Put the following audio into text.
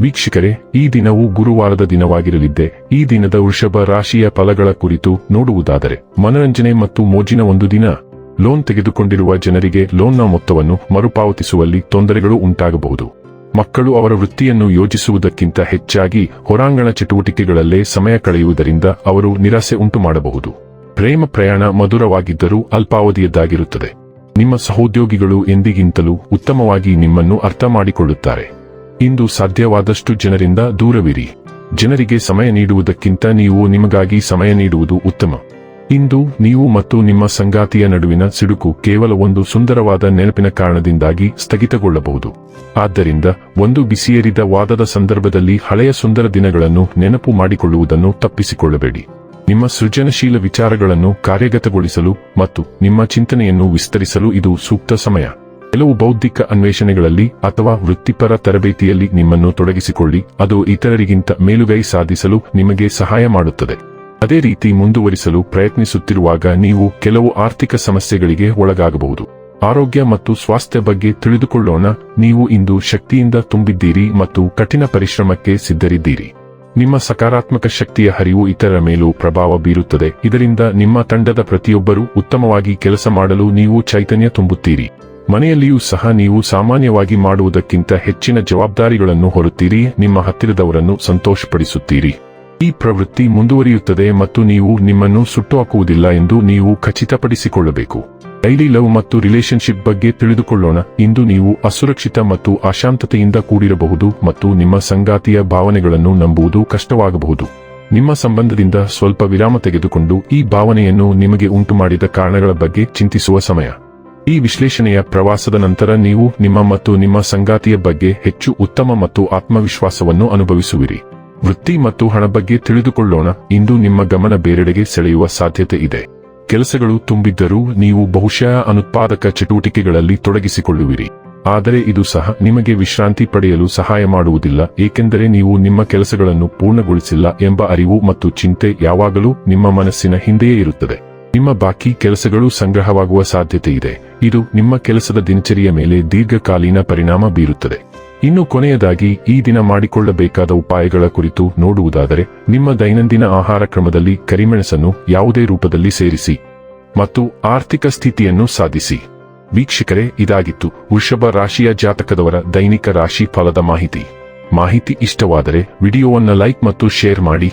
ವೀಕ್ಷಕರೇ, ಈ ದಿನವು ಗುರುವಾರದ ದಿನವಾಗಿರಲಿದ್ದೆ, ಈ ದಿನದ ವೃಷಭ ರಾಶಿಯ ಫಲಗಳ ಕುರಿತು ನೋಡುವುದಾದರೆ, ಮನರಂಜನೆ ಮತ್ತು ಮೋಜಿನ ಒಂದು ದಿನ. ಲೋನ್ ತೆಗೆದುಕೊಂಡಿರುವ ಜನರಿಗೆ ಲೋನ್ನ ಮೊತ್ತವನ್ನು ಮರುಪಾವತಿಸುವಲ್ಲಿ ತೊಂದರೆಗಳು ಉಂಟಾಗಬಹುದು. ಮಕ್ಕಳು ಅವರ ವೃತ್ತಿಯನ್ನು ಯೋಜಿಸುವುದಕ್ಕಿಂತ ಹೆಚ್ಚಾಗಿ ಹೊರಾಂಗಣ ಚಟುವಟಿಕೆಗಳಲ್ಲೇ ಸಮಯ ಕಳೆಯುವುದರಿಂದ ಅವರು ನಿರಾಸೆ ಉಂಟು ಮಾಡಬಹುದು ಪ್ರೇಮ ಪ್ರಯಾಣ ಮಧುರವಾಗಿದ್ದರೂ ಅಲ್ಪಾವಧಿಯದ್ದಾಗಿರುತ್ತದೆ. ನಿಮ್ಮ ಸಹೋದ್ಯೋಗಿಗಳು ಎಂದಿಗಿಂತಲೂ ಉತ್ತಮವಾಗಿ ನಿಮ್ಮನ್ನು ಅರ್ಥ ಮಾಡಿಕೊಳ್ಳುತ್ತಾರೆ. ಇಂದು ಸಾಧ್ಯವಾದಷ್ಟು ಜನರಿಂದ ದೂರವಿರಿ. ಜನರಿಗೆ ಸಮಯ ನೀಡುವುದಕ್ಕಿಂತ ನೀವು ನಿಮಗಾಗಿ ಸಮಯ ನೀಡುವುದು ಉತ್ತಮ. ಇಂದು ನೀವು ಮತ್ತು ನಿಮ್ಮ ಸಂಗಾತಿಯ ನಡುವಿನ ಸಿಡುಕು ಕೇವಲ ಒಂದು ಸುಂದರವಾದ ನೆನಪಿನ ಕಾರಣದಿಂದಾಗಿ ಸ್ಥಗಿತಗೊಳ್ಳಬಹುದು. ಆದ್ದರಿಂದ ಒಂದು ಬಿಸಿಯೇರಿದ ವಾದದ ಸಂದರ್ಭದಲ್ಲಿ ಹಳೆಯ ಸುಂದರ ದಿನಗಳನ್ನು ನೆನಪು ಮಾಡಿಕೊಳ್ಳುವುದನ್ನು ತಪ್ಪಿಸಿಕೊಳ್ಳಬೇಡಿ. ನಿಮ್ಮ ಸೃಜನಶೀಲ ವಿಚಾರಗಳನ್ನು ಕಾರ್ಯಗತಗೊಳಿಸಲು ಮತ್ತು ನಿಮ್ಮ ಚಿಂತನೆಯನ್ನು ವಿಸ್ತರಿಸಲು ಇದು ಸೂಕ್ತ ಸಮಯ. ಕೆಲವು ಬೌದ್ಧಿಕ ಅನ್ವೇಷಣೆಗಳಲ್ಲಿ ಅಥವಾ ವೃತ್ತಿಪರ ತರಬೇತಿಯಲ್ಲಿ ನಿಮ್ಮನ್ನು ತೊಡಗಿಸಿಕೊಳ್ಳಿ. ಅದು ಇತರರಿಗಿಂತ ಮೇಲುಗೈ ಸಾಧಿಸಲು ನಿಮಗೆ ಸಹಾಯ ಮಾಡುತ್ತದೆ. ಅದೇ ರೀತಿ ಮುಂದುವರಿಸಲು ಪ್ರಯತ್ನಿಸುತ್ತಿರುವಾಗ ನೀವು ಕೆಲವು ಆರ್ಥಿಕ ಸಮಸ್ಯೆಗಳಿಗೆ ಒಳಗಾಗಬಹುದು. ಆರೋಗ್ಯ ಮತ್ತು ಸ್ವಾಸ್ಥ್ಯ ಬಗ್ಗೆ ತಿಳಿದುಕೊಳ್ಳೋಣ. ನೀವು ಇಂದು ಶಕ್ತಿಯಿಂದ ತುಂಬಿದ್ದೀರಿ ಮತ್ತು ಕಠಿಣ ಪರಿಶ್ರಮಕ್ಕೆ ಸಿದ್ಧರಿದ್ದೀರಿ. ನಿಮ್ಮ ಸಕಾರಾತ್ಮಕ ಶಕ್ತಿಯ ಹರಿವು ಇತರರ ಮೇಲೂ ಪ್ರಭಾವ ಬೀರುತ್ತದೆ. ಇದರಿಂದ ನಿಮ್ಮ ತಂಡದ ಪ್ರತಿಯೊಬ್ಬರೂ ಉತ್ತಮವಾಗಿ ಕೆಲಸ ಮಾಡಲು ನೀವು ಚೈತನ್ಯ ತುಂಬುತ್ತೀರಿ. ಮನೆಯಲ್ಲಿಯೂ ಸಹ ನೀವು ಸಾಮಾನ್ಯವಾಗಿ ಮಾಡುವುದಕ್ಕಿಂತ ಹೆಚ್ಚಿನ ಜವಾಬ್ದಾರಿಗಳನ್ನು ಹೊರುತ್ತೀರಿ, ನಿಮ್ಮ ಹತ್ತಿರದವರನ್ನು ಸಂತೋಷಪಡಿಸುತ್ತೀರಿ. ಈ ಪ್ರವೃತ್ತಿ ಮುಂದುವರಿಯುತ್ತದೆ ಮತ್ತು ನೀವು ನಿಮ್ಮನ್ನು ಸುಟ್ಟುಹಾಕುವುದಿಲ್ಲ ಎಂದು ನೀವು ಖಚಿತಪಡಿಸಿಕೊಳ್ಳಬೇಕು. ಡೈಲಿ ಲವ್ ಮತ್ತು ರಿಲೇಶನ್ಶಿಪ್ ಬಗ್ಗೆ ತಿಳಿದುಕೊಳ್ಳೋಣ. ಇಂದು ನೀವು ಅಸುರಕ್ಷಿತ ಮತ್ತು ಅಶಾಂತತೆಯಿಂದ ಕೂಡಿರಬಹುದು ಮತ್ತು ನಿಮ್ಮ ಸಂಗಾತಿಯ ಭಾವನೆಗಳನ್ನು ನಂಬುವುದು ಕಷ್ಟವಾಗಬಹುದು. ನಿಮ್ಮ ಸಂಬಂಧದಿಂದ ಸ್ವಲ್ಪ ವಿರಾಮ ತೆಗೆದುಕೊಂಡು ಈ ಭಾವನೆಯನ್ನು ನಿಮಗೆ ಉಂಟುಮಾಡಿದ ಕಾರಣಗಳ ಬಗ್ಗೆ ಚಿಂತಿಸುವ ಸಮಯ. ಈ ವಿಶ್ಲೇಷಣೆಯ ಪ್ರವಾಸದ ನಂತರ ನೀವು ನಿಮ್ಮ ಮತ್ತು ನಿಮ್ಮ ಸಂಗಾತಿಯ ಬಗ್ಗೆ ಹೆಚ್ಚು ಉತ್ತಮ ಮತ್ತು ಆತ್ಮವಿಶ್ವಾಸವನ್ನು ಅನುಭವಿಸುವಿರಿ. ವೃತ್ತಿ ಮತ್ತು ಹಣ ಬಗ್ಗೆ ತಿಳಿದುಕೊಳ್ಳೋಣ, ಇಂದು ನಿಮ್ಮ ಗಮನ ಬೇರೆಡೆಗೆ ಸೆಳೆಯುವ ಸಾಧ್ಯತೆ ಇದೆ. ಕೆಲಸಗಳು ತುಂಬಿದ್ದರೂ ನೀವು ಬಹುಶಃ ಅನುತ್ಪಾದಕ ಚಟುವಟಿಕೆಗಳಲ್ಲಿ ತೊಡಗಿಸಿಕೊಳ್ಳುವಿರಿ. ಆದರೆ ಇದು ಸಹ ನಿಮಗೆ ವಿಶ್ರಾಂತಿ ಪಡೆಯಲು ಸಹಾಯ ಮಾಡುವುದಿಲ್ಲ, ಏಕೆಂದರೆ ನೀವು ನಿಮ್ಮ ಕೆಲಸಗಳನ್ನು ಪೂರ್ಣಗೊಳಿಸಿಲ್ಲ ಎಂಬ ಅರಿವು ಮತ್ತು ಚಿಂತೆ ಯಾವಾಗಲೂ ನಿಮ್ಮ ಮನಸ್ಸಿನ ಹಿಂದೆಯೇ ಇರುತ್ತದೆ. ನಿಮ್ಮ ಬಾಕಿ ಕೆಲಸಗಳು ಸಂಗ್ರಹವಾಗುವ ಸಾಧ್ಯತೆ ಇದೆ. ಇದು ನಿಮ್ಮ ಕೆಲಸದ ದಿನಚರಿಯ ಮೇಲೆ ದೀರ್ಘಕಾಲೀನ ಪರಿಣಾಮ ಬೀರುತ್ತದೆ. ಇನ್ನು ಕೊನೆಯದಾಗಿ, ಈ ದಿನ ಮಾಡಿಕೊಳ್ಳಬೇಕಾದ ಉಪಾಯಗಳ ಕುರಿತು ನೋಡುವುದಾದರೆ, ನಿಮ್ಮ ದೈನಂದಿನ ಆಹಾರ ಕ್ರಮದಲ್ಲಿ ಕರಿಮೆಣಸನ್ನು ಯಾವುದೇ ರೂಪದಲ್ಲಿ ಸೇರಿಸಿ ಮತ್ತು ಆರ್ಥಿಕ ಸ್ಥಿತಿಯನ್ನು ಸಾಧಿಸಿ. ವೀಕ್ಷಕರೇ, ಇದಾಗಿತ್ತು ವೃಷಭ ರಾಶಿಯ ಜಾತಕದವರ ದೈನಿಕ ರಾಶಿ ಫಲದ ಮಾಹಿತಿ. ಮಾಹಿತಿ ಇಷ್ಟವಾದರೆ, ವಿಡಿಯೋವನ್ನು ಲೈಕ್ ಮತ್ತು ಶೇರ್ ಮಾಡಿ.